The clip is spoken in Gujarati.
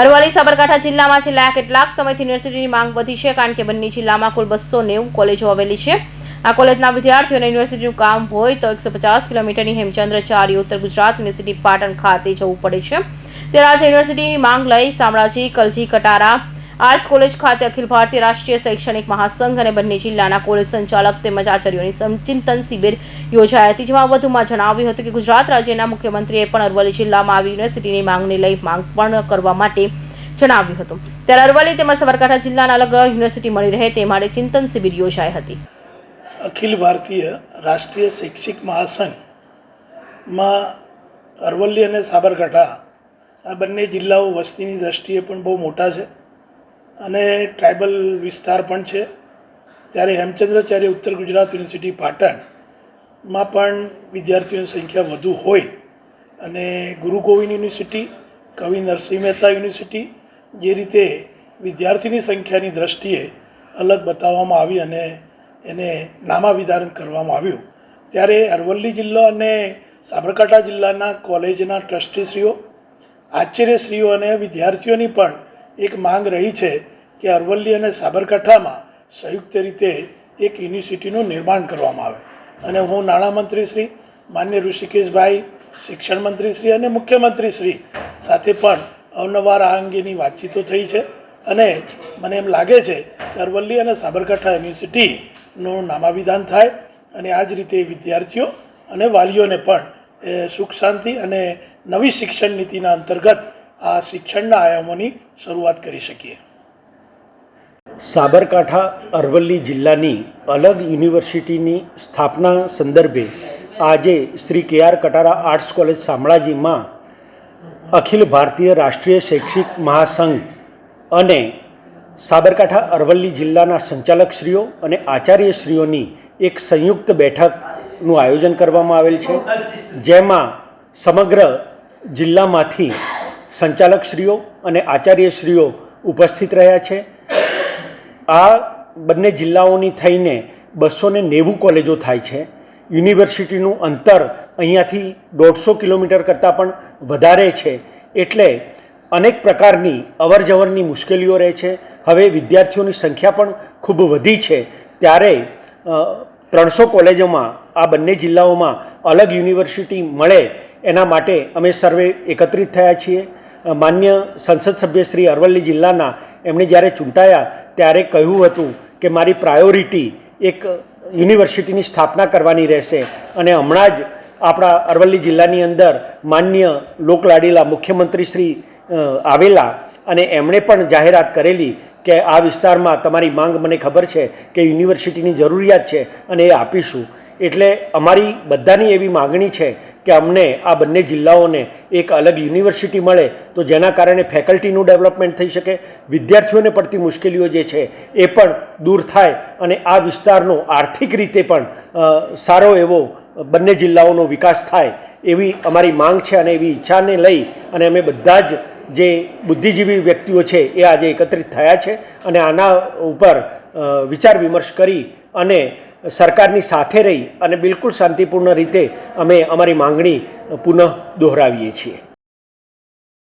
અરવલ્લી સાબરકાંઠા જિલ્લામાં છેલ્લા કેટલાક સમયથી યુનિવર્સિટીની માંગ વધી છે કારણ કે બંને જિલ્લામાં કુલ બસો નેવું કોલેજો આવેલી છે. આ કોલેજના વિદ્યાર્થીઓને યુનિવર્સિટીનું કામ હોય તો એકસો પચાસ કિલોમીટરની હેમચંદ્રાચાર્ય ઉત્તર ગુજરાત યુનિવર્સિટી પાટણ ખાતે જવું પડે છે. ત્યારે આજે યુનિવર્સિટીની માંગ લઈ શામળાજી, કલજી, કટારા આર્ટ્સ કોલેજ ખાતે અખિલ ભારતીય રાષ્ટ્રીય શૈક્ષણિક મહાસંઘ અને બંને જિલ્લાના કોલેજ સંચાલક તેમજ આચાર્યોની સમચિંતન શિબિર યોજાઈ હતી. જેમાં વધુમાં જણાવ્યું હતું કે ગુજરાત રાજ્યના મુખ્યમંત્રીએ પણ અરવલ્લી જિલ્લામાં આવી યુનિવર્સિટીની માંગને લઈ માંગ પણ કરવા માટે જણાવ્યું હતું. ત્યારે અરવલ્લી તેમજ સાબરકાંઠા જિલ્લાના અલગ યુનિવર્સિટી મળી રહે તે માટે ચિંતન શિબિર યોજાઈ હતી. અખિલ ભારતીય રાષ્ટ્રીય શૈક્ષિક મહાસંઘમાં અરવલ્લી અને સાબરકાંઠા આ બંને જિલ્લાઓ વસ્તીની દ્રષ્ટિએ પણ બહુ મોટા છે. અને ટ્રાઇબલ વિસ્તાર પણ છે. ત્યારે હેમચંદ્રાચાર્ય ઉત્તર ગુજરાત યુનિવર્સિટી પાટણમાં પણ વિદ્યાર્થીઓની સંખ્યા વધુ હોય અને ગુરુ ગોવિંદ યુનિવર્સિટી, કવિ નરસિંહ મહેતા યુનિવર્સિટી જે રીતે વિદ્યાર્થીની સંખ્યાની દ્રષ્ટિએ અલગ બતાવવામાં આવી અને એને નામાભિધાન કરવામાં આવ્યું. ત્યારે અરવલ્લી જિલ્લો અને સાબરકાંઠા જિલ્લાના કોલેજના ટ્રસ્ટીશ્રીઓ, આચાર્યશ્રીઓ અને વિદ્યાર્થીઓની પણ એક માંગ રહી છે કે અરવલ્લી અને સાબરકાંઠામાં સંયુક્ત રીતે એક યુનિવર્સિટીનું નિર્માણ કરવામાં આવે. અને હું નાણામંત્રી શ્રી, માન્ય ઋષિકેશભાઈ, શિક્ષણ મંત્રી શ્રી અને મુખ્યમંત્રી શ્રી સાથે પણ અવનવાર આ અંગેની વાતચીતો થઈ છે. અને મને એમ લાગે છે કે અરવલ્લી અને સાબરકાંઠા યુનિવર્સિટીનું નામાભિધાન થાય અને આ જ રીતે વિદ્યાર્થીઓ અને વાલીઓને પણ સુખ શાંતિ અને નવી શિક્ષણ નીતિના અંતર્ગત આ શિક્ષણના આયામોની શરૂઆત કરી શકીએ. સાબરકાંઠા અરવલ્લી જિલ્લાની અલગ યુનિવર્સિટીની સ્થાપના સંદર્ભે આજે Shri K R Katara arts college શામળાજીમાં અખિલ ભારતીય રાષ્ટ્રીય શૈક્ષિક મહાસંઘ અને સાબરકાંઠા અરવલ્લી જિલ્લાના સંચાલકશ્રીઓ અને આચાર્યશ્રીઓની એક સંયુક્ત બેઠકનું આયોજન કરવામાં આવેલ છે, જેમાં સમગ્ર જિલ્લામાંથી સંચાલકશ્રીઓ અને આચાર્યશ્રીઓ ઉપસ્થિત રહ્યા છે. આ બંને જિલ્લાઓની થઈને બસો ને નેવું કોલેજો થાય છે. યુનિવર્સિટીનું અંતર અહીંયાથી દોઢસો કિલોમીટર કરતાં પણ વધારે છે. એટલે અનેક પ્રકારની અવરજવરની મુશ્કેલીઓ રહે છે. હવે વિદ્યાર્થીઓની સંખ્યા પણ ખૂબ વધી છે. ત્યારે ત્રણસો કોલેજોમાં આ બંને જિલ્લાઓમાં અલગ યુનિવર્સિટી મળે એના માટે અમે સર્વે એકત્રિત થયા છીએ. માન્ય સંસદ સભ્ય શ્રી અરવલ્લી જિલ્લાના એમણે જ્યારે ચૂંટાયા ત્યારે કહ્યું હતું કે મારી પ્રાયોરિટી એક યુનિવર્સિટીની સ્થાપના કરવાની રહેશે અને હમણાં જ આપણા અરવલ્લી જિલ્લાની અંદર માન્ય લોકલાડીલા મુખ્યમંત્રી શ્રી આવેલા અને એમણે પણ જાહેરાત કરેલી કે આ વિસ્તારમાં તમારી માંગ મને ખબર છે કે યુનિવર્સિટીની જરૂરિયાત છે અને એ આપીશું. એટલે અમારી બધાની એવી માગણી છે કે અમને આ બંને જિલ્લાઓને એક અલગ યુનિવર્સિટી મળે તો જેના કારણે ફેકલ્ટીનું ડેવલપમેન્ટ થઈ શકે, વિદ્યાર્થીઓને પડતી મુશ્કેલીઓ જે છે એ પણ દૂર થાય અને આ વિસ્તારનો આર્થિક રીતે પણ સારો એવો બંને જિલ્લાઓનો વિકાસ થાય એવી અમારી માંગ છે અને એવી ઈચ્છાને લઈ અને અમે બધા જ જે બુદ્ધિજીવી વ્યક્તિઓ છે એ આજે એકત્રિત થયા છે અને આના ઉપર વિચાર વિમર્શ કરી અને સરકારની સાથે રહી અને બિલકુલ શાંતિપૂર્ણ રીતે અમે અમારી માંગણી પુનઃ દોહરાવીએ છીએ.